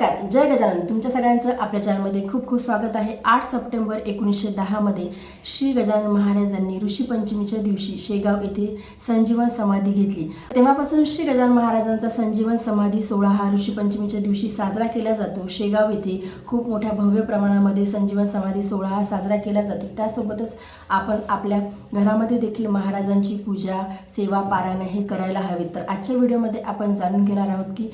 नमस्कार जय गजानन. तुमच्या सगळ्यांचं आपल्या चॅनलमध्ये खूप खूप स्वागत आहे. आठ सप्टेंबर एकोणीसशे दहामध्ये श्री गजानन महाराजांनी ऋषीपंचमीच्या दिवशी शेगाव येथे संजीवन समाधी घेतली. तेव्हापासून श्री गजानन महाराजांचा संजीवन समाधी सोहळा हा ऋषीपंचमीच्या दिवशी साजरा केला जातो. शेगाव येथे खूप मोठ्या भव्य प्रमाणामध्ये संजीवन समाधी सोहळा हा साजरा केला जातो. त्यासोबतच आपण आपल्या घरामध्ये देखील महाराजांची पूजा सेवा पारायण हे करायला हवे तर आजच्या व्हिडिओमध्ये आपण जाणून घेणार आहोत की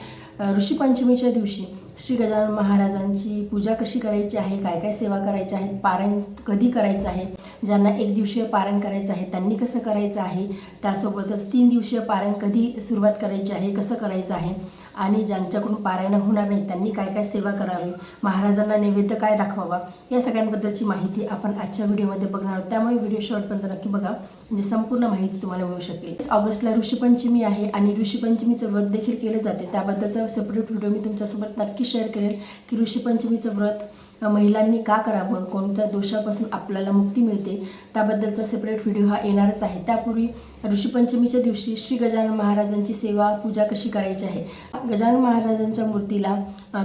ऋषीपंचमीच्या दिवशी श्री गजानन महाराजांची पूजा कशी करायची आहे? काय काय सेवा करायची आहे? पारायण कधी करायचं आहे? ज्यांना एक दिवसीय पारायण करायचं आहे त्यांनी कसं करायचं आहे? त्यासोबतच तीन दिवसीय पारायण कधी सुरुवात करायची आहे? कसं करायचं आहे? आणि ज्यांच्याकडून पारायण होणार नाही त्यांनी काय काय सेवा करावी? महाराजांना नैवेद्य काय दाखवावा? या सगळ्यांबद्दलची माहिती आपण आजच्या व्हिडिओमध्ये बघणार आहोत. त्यामुळे व्हिडिओ शॉर्टपर्यंत नक्की बघा. म्हणजे संपूर्ण माहिती तुम्हाला मिळू शकेल. ऑगस्टला ऋषीपंचमी आहे आणि ऋषीपंचमीचं व्रत देखील केले जाते. त्याबद्दलचा सेपरेट व्हिडिओ मी तुमच्यासोबत नक्की शेअर करेल की ऋषीपंचमीचं व्रत महिलांनी का करावं? कोणत्या दोषापासून आपल्याला मुक्ती मिळते? त्याबद्दलचा सेपरेट व्हिडिओ हा येणारच आहे. त्यापूर्वी ऋषीपंचमीच्या दिवशी श्री गजानन महाराजांची सेवा पूजा कशी करायची आहे? गजानन महाराजांच्या मूर्तीला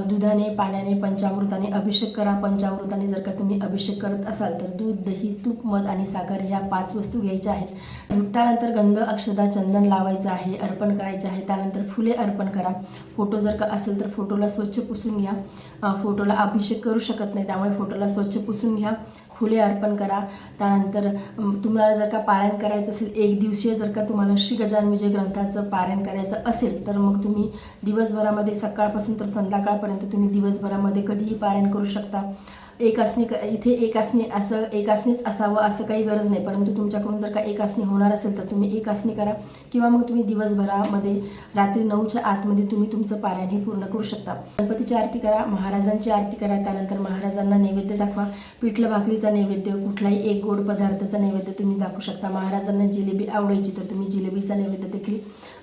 दुधाने पाण्याने पंचामृताने अभिषेक करा. पंचामृताने जर का तुम्ही अभिषेक करत असाल तर दूध दही तूप मध आणि साखर ह्या पाच वस्तू घ्यायच्या आहेत. त्यानंतर गंध अक्षदा चंदन लावायचं आहे अर्पण करायचे आहे. त्यानंतर फुले अर्पण करा. फोटो जर का असेल तर फोटोला स्वच्छ पुसून घ्या. फोटोला अभिषेक करू शकता नाही. त्यामुळे फोटोला स्वच्छ पुसून घ्या. फुले अर्पण करा. त्यानंतर तुम्हाला जर का पारायण करायचं असेल एक दिवसीय जर का तुम्हाला श्री गजान विजय ग्रंथाचं पारायण करायचं असेल तर मग तुम्ही दिवसभरामध्ये सकाळपासून तर संध्याकाळपर्यंत तुम्ही दिवसभरामध्ये कधीही पारायण करू शकता. एक आसनी क- इथे एक आसनी असं एकासनीच असावं असं काही गरज नाही. परंतु तुमच्याकडून जर का एक आसनी होणार असेल तर तुम्ही एक आसनी करा. किंवा मग तुम्ही दिवसभरामध्ये रात्री नऊच्या आतमध्ये तुम्ही तुमचं पारायण हे पूर्ण करू शकता. गणपतीची आरती करा महाराजांची आरती करा त्यानंतर महाराजांना नैवेद्य दाखवा. पिठलं भाकरीचा नैवेद्य कुठलाही एक गोड पदार्थाचा नैवेद्य तुम्ही दाखवू शकता. महाराजांना जिलेबी आवडायची तर तुम्ही जिलेबीचा नैवेद्य देखील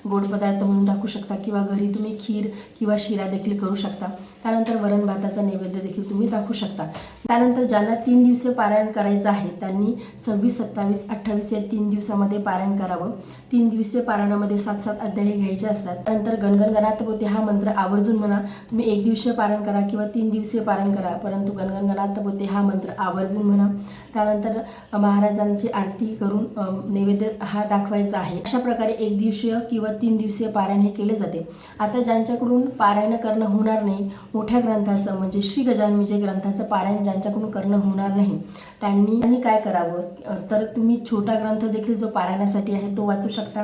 गोड पदार्थ म्हणून दाखवू शकता. किंवा घरी तुम्ही खीर किंवा शिरा देखील करू शकता. त्यानंतर वरण भाताचा नैवेद्य देखील तुम्ही दाखवू शकता. त्यानंतर ज्यांना तीन दिवस पारायण करायचं आहे त्यांनी सव्वीस सत्तावीस अठ्ठावीस या तीन दिवसामध्ये पारायण करावं. तीन दिवसीय पारायणामध्ये सात सात अध्याय घ्यायचे असतात. त्यानंतर गणगण होते हा मंत्र आवर्जून म्हणा तुम्ही एक दिवसीय पारायण करा किंवा तीन दिवसीय पारायण करा परंतु गणगण होते हा मंत्र आवर्जून म्हणा. त्यानंतर महाराजांची आरती करून नैवेद्य हा दाखवायचा आहे. अशा प्रकारे एक दिवसीय किंवा तीन दिवसीय पारायण हे केले जाते. आता ज्यांच्याकडून पारायण करणं होणार नाही मोठ्या ग्रंथाचं म्हणजे श्री गजानविजय ग्रंथाचं पारायण ज्यांच्याकडून करणं होणार नाही त्यांनी त्यांनी काय करावं? तर तुम्ही छोटा ग्रंथ देखील जो पारायणासाठी आहे तो वाचू शकता.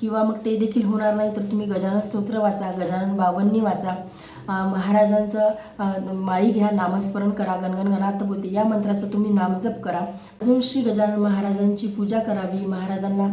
किंवा मग ते देखील होणार नाही तर तुम्ही गजानन स्तोत्र वाचा गजानन बावन्नी वाचा. महाराजांचं माळी घ्या नामस्मरण करा गणगण गणात बोलते. या मंत्राचं तुम्ही नामजप करा. अजून श्री गजानन महाराजांची पूजा करावी. महाराजांना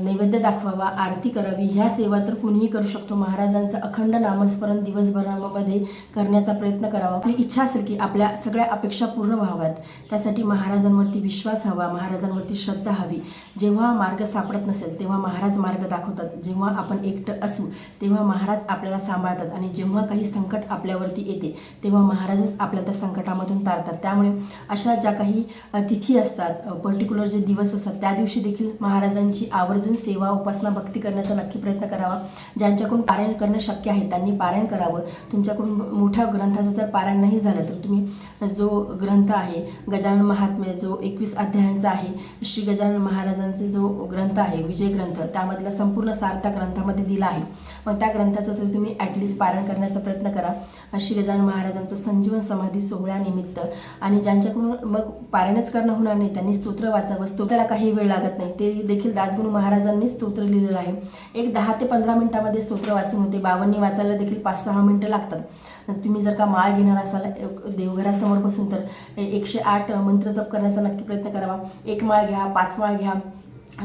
नैवेद्य दाखवावा आरती करावी. ह्या सेवा तर कुणीही करू शकतो. महाराजांचं अखंड नामस्मरण दिवसभरामध्ये करण्याचा प्रयत्न करावा. आपली इच्छा असेल की आपल्या सगळ्या अपेक्षा पूर्ण व्हाव्यात. त्यासाठी महाराजांवरती विश्वास हवा. महाराजांवरती श्रद्धा हवी. जेव्हा मार्ग सापडत नसेल तेव्हा महाराज मार्ग दाखवतात. जेव्हा आपण एकटं असू तेव्हा महाराज आपल्याला सांभाळतात. आणि जेव्हा काही संकट आपल्यावरती येते. तेव्हा महाराजच आपल्या त्या संकटामधून तारतात. त्यामुळे अशा ज्या काही तिथी असतात पर्टिक्युलर जे दिवस असतात त्या दिवशी देखील महाराजांची आवर्जून सेवा उपासना भक्ती करण्याचा नक्की प्रयत्न करावा. ज्यांच्याकडून पारायण करणं शक्य आहे त्यांनी पारायण करावं. तुमच्याकडून मोठ्या ग्रंथाचं जर पारायण नाही झालं तर तुम्ही जो ग्रंथ आहे गजानन महात्म्य जो एकवीस अध्यायांचा आहे श्री गजानन महाराजांचे जो ग्रंथ आहे विजय ग्रंथ त्यामधला संपूर्ण सार त्या ग्रंथामध्ये दिला आहे. मग त्या ग्रंथाचं तरी तुम्ही ॲटलिस्ट पारायण करण्याचा प्रयत्न करा. श्री गजानन महाराजांचं संजीवन समाधी सोहळ्यानिमित्त आणि ज्यांच्याकडून मग पारायणच करणं होणार नाही त्यांनी स्तोत्र वाचावं. स्तोत्राला काही वेळ लागत नाही. ते देखील दासगुरु महाराजांनी स्तोत्र लिहिलेलं आहे. एक दहा ते पंधरा मिनिटामध्ये स्तोत्र वाचून होते. बावन्नी वाचायला देखील पाच सहा मिनिटं लागतात. तुम्ही जर का माळ घेणार असाल देवघरासमोर बसून तर एकशे आठ मंत्र जप करण्याचा नक्की प्रयत्न करावा. एक माळ घ्या पाच माळ घ्या.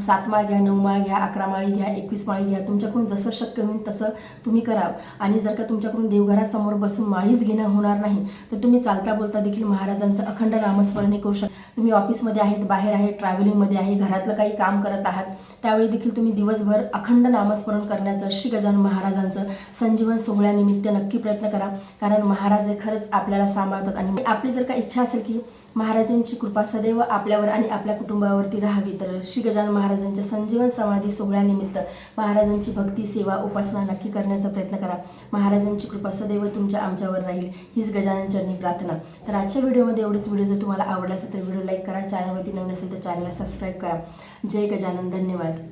सात माळ घ्या नऊ माळ घ्या अकरा माळी घ्या एकवीस माळी घ्या तुमच्याकडून जसं शक्य होईल तसं तुम्ही करा. आणि जर का तुमच्याकडून देवघरासमोर बसून माळीच घेणं होणार नाही तर तुम्ही चालता बोलता देखील महाराजांचं अखंड नामस्मरण करू शकता तुम्ही ऑफिसमध्ये आहेत बाहेर आहे ट्रॅव्हलिंगमध्ये आहे घरातलं काही काम करत आहात त्यावेळी देखील तुम्ही दिवसभर अखंड नामस्मरण करण्याचं श्री गजानन महाराजांचं संजीवन सोहळ्यानिमित्त नक्की प्रयत्न करा कारण महाराज हे खरंच आपल्याला सांभाळतात. आणि आपली जर का इच्छा असेल की महाराजांची कृपा सदैव आपल्यावर आणि आपल्या कुटुंबावरती राहावी. तर श्री गजानन महाराजांच्या संजीवन समाधी सोहळ्यानिमित्त महाराजांची भक्ती सेवा उपासना नक्की करण्याचा प्रयत्न करा. महाराजांची कृपा सदैव तुमच्या आमच्यावर राहील. हीच गजानन चरणी प्रार्थना. तर आजच्या व्हिडिओमध्ये एवढंच. व्हिडिओ जर तुम्हाला आवडला असेल तर व्हिडिओ लाईक करा. चॅनलवरती नवीन असेल तर चॅनलला सबस्क्राईब करा. जय गजानन. धन्यवाद.